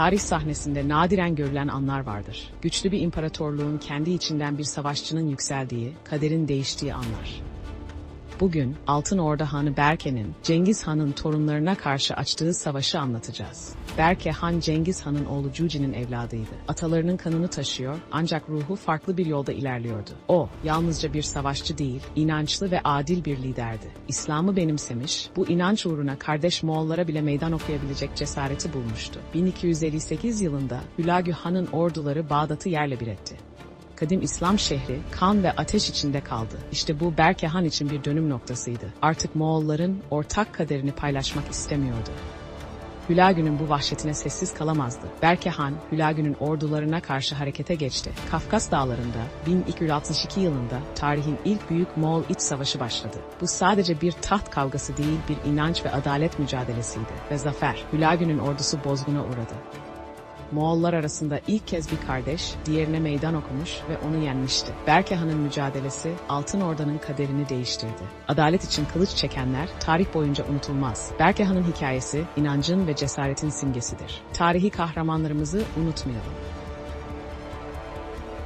tarih sahnesinde nadiren görülen anlar vardır. Güçlü bir imparatorluğun kendi içinden bir savaşçının yükseldiği, kaderin değiştiği anlar. Bugün Altın Orda Hanı Berke'nin Cengiz Han'ın torunlarına karşı açtığı savaşı anlatacağız. Berke Han Cengiz Han'ın oğlu Cuci'nin evladıydı. Atalarının kanını taşıyor ancak ruhu farklı bir yolda ilerliyordu. O yalnızca bir savaşçı değil, inançlı ve adil bir liderdi. İslam'ı benimsemiş, bu inanç uğruna kardeş Moğollara bile meydan okuyabilecek cesareti bulmuştu. 1258 yılında Hülagü Han'ın orduları Bağdat'ı yerle bir etti kadim İslam şehri kan ve ateş içinde kaldı. İşte bu Berke Han için bir dönüm noktasıydı. Artık Moğolların ortak kaderini paylaşmak istemiyordu. Hülagü'nün bu vahşetine sessiz kalamazdı. Berke Han, Hülagü'nün ordularına karşı harekete geçti. Kafkas dağlarında 1262 yılında tarihin ilk büyük Moğol iç savaşı başladı. Bu sadece bir taht kavgası değil, bir inanç ve adalet mücadelesiydi. Ve zafer, Hülagü'nün ordusu bozguna uğradı. Moğollar arasında ilk kez bir kardeş diğerine meydan okumuş ve onu yenmişti. Berke Han'ın mücadelesi Altın Orda'nın kaderini değiştirdi. Adalet için kılıç çekenler tarih boyunca unutulmaz. Berke Han'ın hikayesi inancın ve cesaretin simgesidir. Tarihi kahramanlarımızı unutmayalım.